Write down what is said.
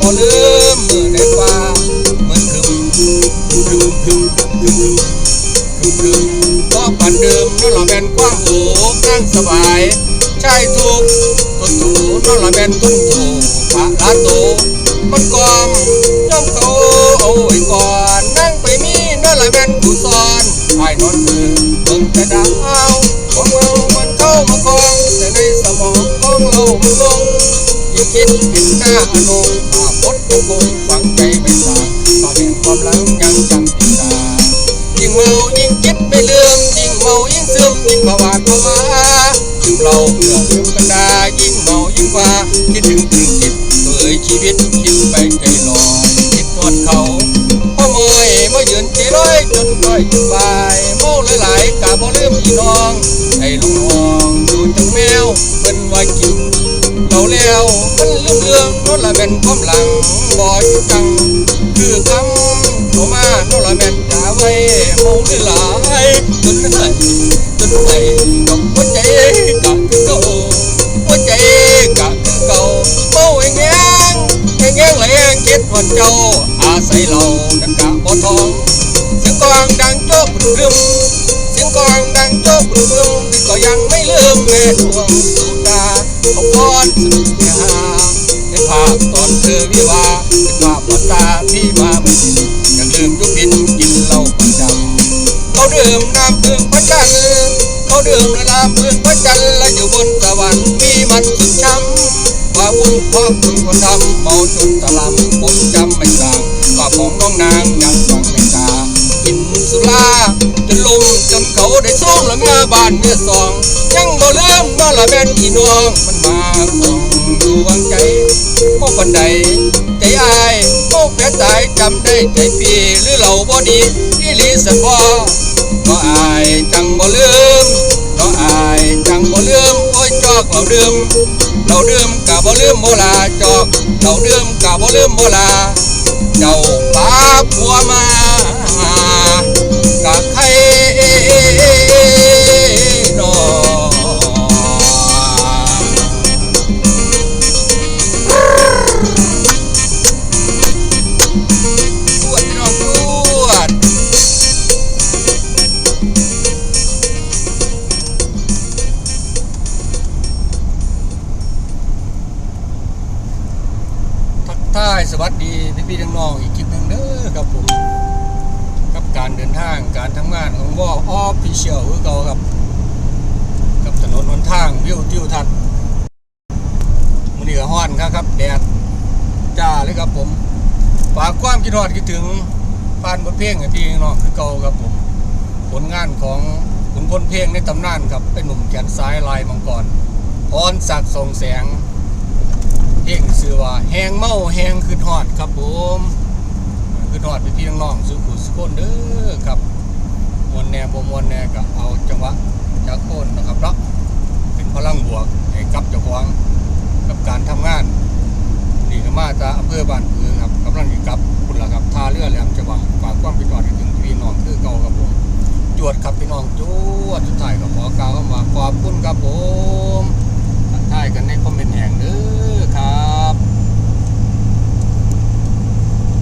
บ่ลืมมือในฟ้าเหมือนคึมคึมคึมคึมคึมคึมคึมก็ปันเดิมนั่นละแม่นความโอกนั่งสบายใช่ทุกต้นตูนั่นละแม่นต้นโตปะลาโตมันกอมย่อมเขาเอาไว้ก่อนนั่งไปมีนั่นละแม่นกูสอนไอ้นอนมือเบิ่งแต่ดาวของเรามันเข้ามากองแต่ในสมองของเรามันลง ยิ่งคิดเป็นหน้าอนงภาพพดยังคงฝังใจไม่สางภาพแห่งความหลังยังจำติดตายิ่งเมายิ่งคิดไม่ลืมยิ่งเมายิ่งซึมยิ่งประวัติประมายิ่งเราเพื่อลืมกันดายิ่งเมายิ่งว่าคิดถึงถึงจิตเผยชีวิตคิดไปใจลอยคิดทอดเขาพ่อเมยมายืนใจร้อยจนก้อยจนบายเมาหลายๆกะบ่ลืมพี่น้อง แล้วมันลืมเรื่องโนั่นละเป็นความหลังบ่อยจัง คือคำเข้ามาโน่นละแม่นจาไว้เมาหลายจนไหนจนไหนดอกหัวใจกะคือเก่าหัวใจกะคือเก่าเมาแงงแงงแงงแรงคิดวันเจ้าอาศัยเรานั้นกะบ่ทองเสียงกองดังโจ๊กรึมเสียงกองดังโจ๊กรึมก็ยังไม่ลืมแม่ดวง สุดาเขาพรสนุกเฮฮาในภาพตอนเธอวิวาเป็นภาพปตาที่มาไม่ดินยังลืมยุบินกินเหล้าประจำเขาดื่มน้ำพึ่งพระจันทร์เขาดื่มน้ำพึ่งพระจันทร์และอยู่บนสวรรค์มีมันสุดช้ำว่าวุ่นเพราะคุณคนทำเมาจนตะลำผมจำไม่สางว่าของน้องนางยังฟังไม่ตากิ ได้ส่งละเมียบ้านเมียสอง ยังบ่ลืมว่าละแม่นพี่น้องมันมาส่องดูวางใจโมปันใดใจอายโมแปรตายจำได้ใจพี่หรือเราบ่ดีที่ลีสันบ่ก็อายจังบ่ลืมก็อายจังบ่ลืมโอ้ยจอกเราดื่มเราดื่มกะบ่ลืมโมลาจอกเราดื่มกะบ่ลืมโมลาเจ้าป้าผัวมากะ ทักทายสวัสดีพี่พี่น้องๆอีกคลิปหนึ่งเด้อครับผมกับการเดินทางการทำงานของวอออฟฟิเชียลคือเก่าครับ กับถนนหนทางวิวทิวทัศน์มันนี่ก็ฮ้อนครับครับแดดจ้าเลยครับผมฝากความคิดฮอดคิดถึงฟานบทเพลงให้พี่น้องคือเก่าครับผม ผลงานของขุนพลเพลงในตำนานครับเป็นหนุ่มแขนซ้ายลายมังกรพรศักดิ์ส่งแสง พลงซื้อว่าแหงเมาแหงคือทอดครับผมคือทอดไปพี่น้องๆสุขุสุขคนเด้อครับมวนแน่บมวนแน่ก็เอาจังหวะจากโคนนะครับรับเป็นพลังบวกให้กับเจ้าของกับการทำงาน